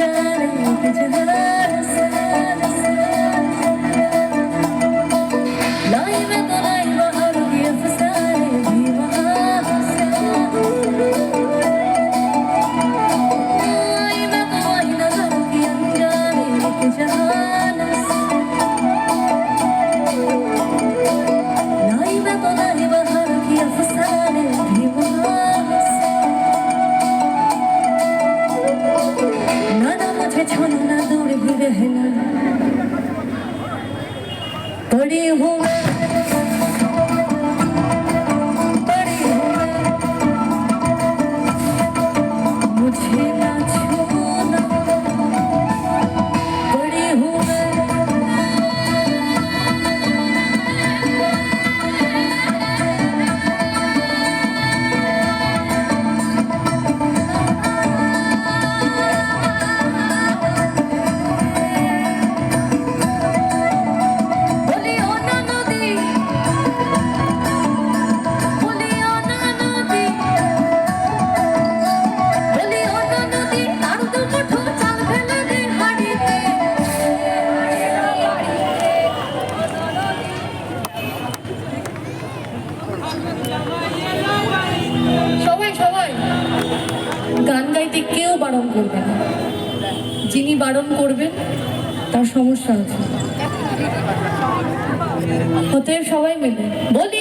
Love you, চোখে ছড়না দূর বিরহনা পড়ে হুয়া সবাই সবাই। গান গাইতে কেউ বারণ করবে না। যিনি বারণ করবেন, তার সমস্যা আছে। অতএব সবাই মিলে। বলি